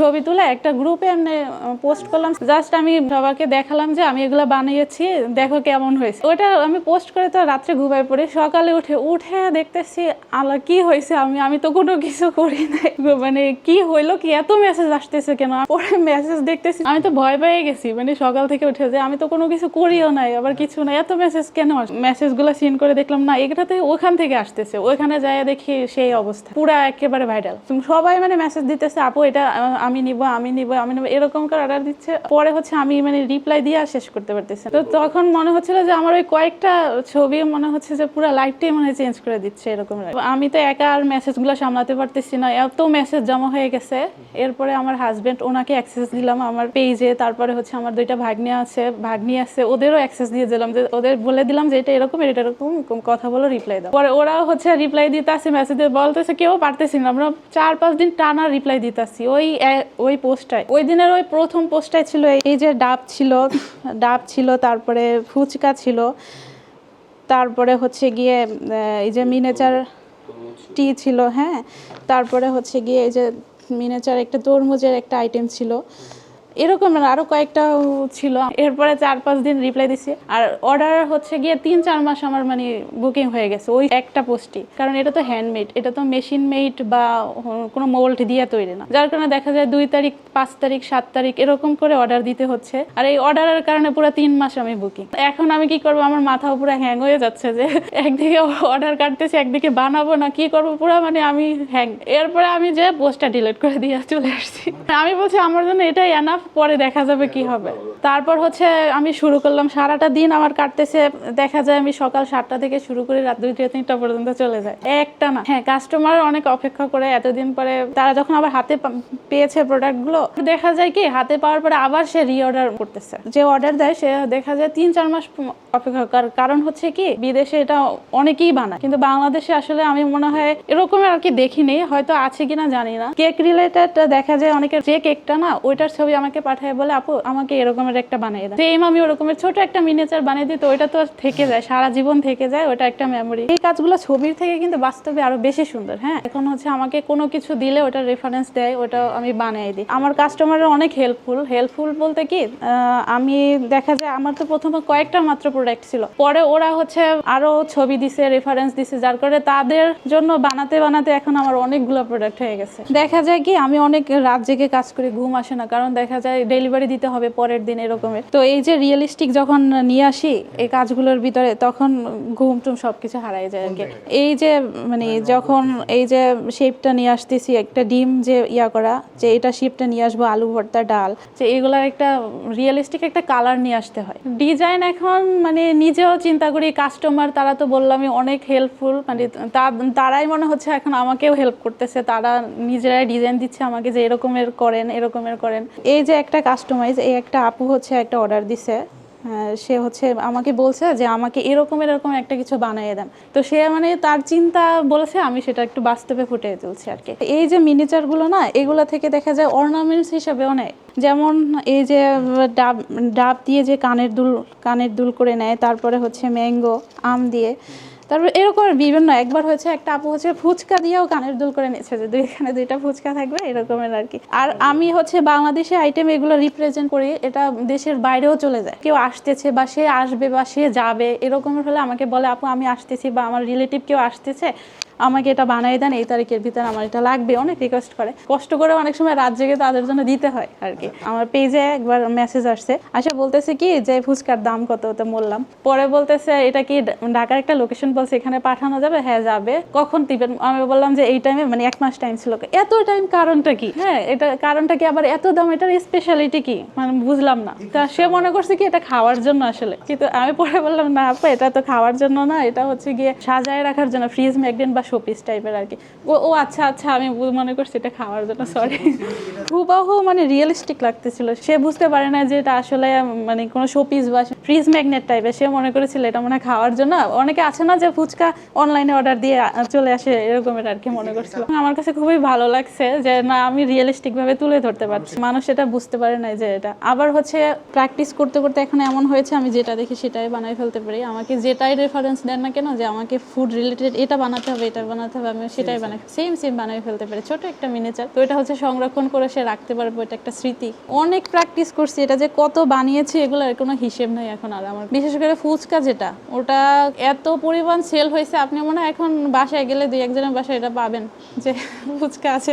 ছবি তুলে একটা গ্রুপে এমনি পোস্ট করলাম। জাস্ট আমি সবাইকে দেখালাম যে আমি এগুলো বানিয়েছি, দেখো কেমন হয়েছে। ওটা আমি পোস্ট করে তো রাত্রে ঘুমাই পড়ে। সকালে উঠে উঠে দেখতেছি আলা কি হয়েছে? আমি আমি তো কোনো কিছু করি নাই। মানে কি হইল, কি এত মেসেজ আসতেছে কেন? পরে মেসেজ দেখতেছি, আমি তো ভয় পেয়ে গেছি। মানে সকাল থেকে উঠে যে আমি তো কোনো কিছু করিও নাই, আবার কিছু নাই। এত মেসেজ কেন মেসেজগুলো সিন করে দেখলাম, না এটাতে ওখান থেকে আসতেছে। ওখানে যায় দেখি সেই অবস্থা। পুরা একেবারে ভাইরাল সবাই মানে মেসেজ দিতেছে, আপু, এটা আমি নিব আমি নিব আমি নিব এরকম করে অর্ডার দিচ্ছে। পরে হচ্ছে আমি মানে রিপ্লাই দিয়ে শেষ করতে পারতেছি। তো তখন মনে হচ্ছিল যে আমার ওই কয়েকটা ছবি মনে হচ্ছে যে পুরো লাইফটাই মনে চেঞ্জ করে দিচ্ছে এরকম। আমি তো একা আর মেসেজগুলো সামলাতে পারতেছি না, এত মেসেজ জমা হয়ে গেছে। এরপরে আমার হাজবেন্ড ওনাকে অ্যাক্সেস দিলাম আমার পেজে তারপরে হচ্ছে আমার দুইটা ভাগ্নি আছে ভাগ্নি আছে, ওদেরও অ্যাক্সেস দিয়ে দিলাম যে ওদের বলে দিলাম যে এটা এরকম এটা এরকম কথা বলো রিপ্লাই দাও। পরে ওরা হচ্ছে রিপ্লাই দিতে আসে মেসেজে বলতেছে, কেউ পারতেছি না, আমরা চার পাঁচ দিন টানা রিপ্লাই দিতে আসি ওই এ- ওই পোস্টটায়। ওই দিনের ওই প্রথম পোস্টটায় ছিল এই যে ডাব ছিল ডাব ছিল, তারপরে ফুচকা ছিল, তারপরে হচ্ছে গিয়ে এই যে মিনেচার টি ছিল হ্যাঁ? তারপরে হচ্ছে গিয়ে এই যে মিনেচার একটা তরমুজের একটা আইটেম ছিল। এরকম আরও কয়েকটা ছিল। এরপরে চার পাঁচ দিন রিপ্লাই দিছি। আর অর্ডার হচ্ছে গিয়ে তিন চার মাস আমার মানে বুকিং হয়ে গেছে ওই একটা পোস্টই কারণ এটা তো হ্যান্ডমেড এটা তো মেশিন মেড বা কোনো মোল্ড দিয়ে তৈরি না। যার কারণে দেখা যায় দুই তারিখ, পাঁচ তারিখ, সাত তারিখ এরকম করে অর্ডার দিতে হচ্ছে। আর এই অর্ডারের কারণে পুরো তিন মাস আমি বুকিং এখন আমি কি করব? আমার মাথা পুরো হ্যাং হয়ে যাচ্ছে যে একদিকে অর্ডার কাটতেছি, একদিকে বানাবো না, কি করব? পুরো মানে আমি হ্যাং এরপরে আমি যে পোস্টটা ডিলিট করে দিয়ে চলে আসছি। আমি বলছি, আমার জন্য এটাই এনাফ পরে দেখা যাবে কি হবে। তারপর হচ্ছে আমি শুরু করলাম, সারাটা দিন আমার কাটতেছে, দেখা যায় আমি সকাল সাতটা থেকে শুরু করে, রাত দুইটা, তিনটা পর্যন্ত চলে যায়। একটা না। হ্যাঁ কাস্টমার অনেক অপেক্ষা করে এতদিন পরে, তারা যখন আবার হাতে পেয়েছে প্রোডাক্টগুলো দেখা যায় কি, হাতে পাওয়ার পরে আবার সে রিঅর্ডার করতেছে। যে অর্ডার দেয়, সে দেখা যায় তিন, চার মাস অপেক্ষা করার কারণ হচ্ছে কি, বিদেশে এটা অনেকেই বানায়। কিন্তু বাংলাদেশে আসলে আমি মনে হয় এরকম আর কি দেখিনি, হয়তো আছে কিনা জানি না। কেক রিলেটেড দেখা যায় অনেকের যে কেকটা না, ওইটার ছবি আমাকে পাঠায় বলে, আপু, আমাকে এরকমের একটা বানিয়ে দেয়। সেম আমি ওরকমের ছোট একটা মিনিয়েচার বানিয়ে দিই, তো ওইটা তো থেকে যায়, সারা জীবন থেকে যায় ওটা একটা মেমোরি এই কাজগুলো ছবির থেকে কিন্তু বাস্তবে আরও বেশি সুন্দর হ্যাঁ? এখন হচ্ছে আমাকে কোনো কিছু দিলে ওটা রেফারেন্স দেয়, ওটা আমি বানিয়ে দিই। আমার কাস্টমাররা অনেক হেল্পফুল হেল্পফুল বলতে কি আমি দেখা যায় আমার তো প্রথমে কয়েকটা মাত্র প্রোডাক্ট ছিল। পরে ওরা হচ্ছে আরও ছবি দিছে রেফারেন্স দিছে, যার করে তাদের জন্য বানাতে বানাতে এখন আমার অনেকগুলো প্রোডাক্ট হয়ে গেছে। দেখা যায় কি, আমি অনেক রাত জেগে কাজ করি, ঘুম আসে না, কারণ দেখা যায় ডেলিভারি দিতে হবে পরের দিন। এরকমের। তো এই যে রিয়েলিস্টিক যখন নিয়ে আসি এই কাজগুলোর ভিতরে তখন ঘুম টুম সবকিছু হারাই যায় আর কি এই যে মানে যখন এই যে শেপটা নিয়ে আসতেছি একটা ডিম যে ইয়া করা যে এটা শেপটা নিয়ে আসব আলু ভর্তা ডাল যে এগুলার একটা রিয়েলিস্টিক একটা কালার নিয়ে আসতে হয়। ডিজাইন এখন মানে নিজেও চিন্তা করি কাস্টমার তারা তো বললামই অনেক হেল্পফুল মানে তারাই মনে হচ্ছে এখন আমাকেও হেল্প করতেছে তারা নিজেরাই ডিজাইন দিচ্ছে আমাকে যে এরকমের করেন এরকমের করেন। এই যে একটা কাস্টমাইজ এই একটা আপু হচ্ছে একটা অর্ডার দিছে। সে হচ্ছে আমাকে বলছে যে, আমাকে এরকম এরকম একটা কিছু বানিয়ে দেন। তো সে মানে তার চিন্তা বলেছে, আমি সেটা একটু বাস্তবে ফুটিয়ে তুলছি আর কি। এই যে মিনিচারগুলো না, এগুলো থেকে দেখা যায় অর্নামেন্টস হিসেবে অনেক। যেমন এই যে, ডাব ডাব দিয়ে যে কানের দুল কানের দুল করে নেয়, তারপরে হচ্ছে ম্যাঙ্গো আম দিয়ে। তারপর এরকম বিভিন্ন, একবার হয়েছে একটা আপু হচ্ছে ফুচকা দিয়েও কানের দুল করে নিয়েছে যে দুইখানে দুইটা ফুচকা থাকবে, এরকমের আর কি। আর আমি হচ্ছে বাংলাদেশে আইটেম এগুলো রিপ্রেজেন্ট করি, এটা দেশের বাইরেও চলে যায়। কেউ আসতেছে বা সে আসবে বা সে যাবে, এরকমের হলে আমাকে বলে, আপু, আমি আসতেছি বা আমার রিলেটিভ কেউ আসতেছে। আমাকে এটা বানিয়ে দেন, এই তারিখের ভিতরে আমার এটা লাগবে, অনেক রিকোয়েস্ট করে। কষ্ট করে অনেক সময় রাত জেগে তাদের জন্য দিতে হয় আর কি। আমার পেজে একবার মেসেজ আসছে। আসে বলতেছে কি যে ফুচকার দাম কত তো বললাম। পরে বলতেছে, এটা কি ঢাকার একটা লোকেশন বলছে, এখানে পাঠানো যাবে? হ্যাঁ যাবে। কখন দিবেন? আমি বললাম যে, এই টাইমে মানে এক মাস টাইম ছিল। এত টাইম কারণটা কি? হ্যাঁ এটা কারণটা কি আবার এত দাম? এটার স্পেশালিটি কি? মানে বুঝলাম না। তা সে মনে করছে কি, এটা খাওয়ার জন্য আসলে। কিন্তু আমি পরে বললাম, না আপা, এটা তো খাওয়ার জন্য না, এটা হচ্ছে গিয়ে সাজায় রাখার জন্য ফ্রিজ ম্যাগনেট বা শোপিস টাইপের আর কি। ও ও আচ্ছা আচ্ছা আমি মনে করছি এটা খাওয়ার জন্য সরি হুবাহু মানে রিয়েলিস্টিক লাগতেছিল। সে বুঝতে পারে না যে এটা আসলে মানে কোনো শোপিস বা ফ্রিজ ম্যাগনেট টাইপের সে মনে করেছিল এটা মনে খাওয়ার জন্য। অনেকে আছে না যে ফুচকা অনলাইনে অর্ডার দিয়ে চলে আসে এরকমের আর কি মনে করছিল। আমার কাছে খুবই ভালো লাগছে যে না আমি রিয়েলিস্টিকভাবে তুলে ধরতে পারছি। মানুষ এটা বুঝতে পারে না যে এটা। আবার হচ্ছে প্র্যাকটিস করতে করতে এখন এমন হয়েছে আমি যেটা দেখি সেটাই বানাই ফেলতে পারি। আমাকে যেটাই রেফারেন্স দেন না কেন যে আমাকে ফুড রিলেটেড এটা বানাতে হবে যেটা বানাতে হবে আমি সেটাই বানাই সেম সেম বানাই ফেলতে পারি। ছোট একটা মিনিচার তো এটা হচ্ছে সংরক্ষণ করে সে রাখতে পারব এটা একটা স্মৃতি। অনেক প্র্যাকটিস করছি এটা যে কত বানিয়েছি এগুলোর কোনো হিসেব নাই এখন আর আমার। বিশেষ করে ফুচকা যেটা ওটা এত পরিমাণ সেল হয়েছে আপনি মনে হয় এখন বাসায় গেলে দুই একজনের বাসায় এটা পাবেন যে ফুচকা আছে।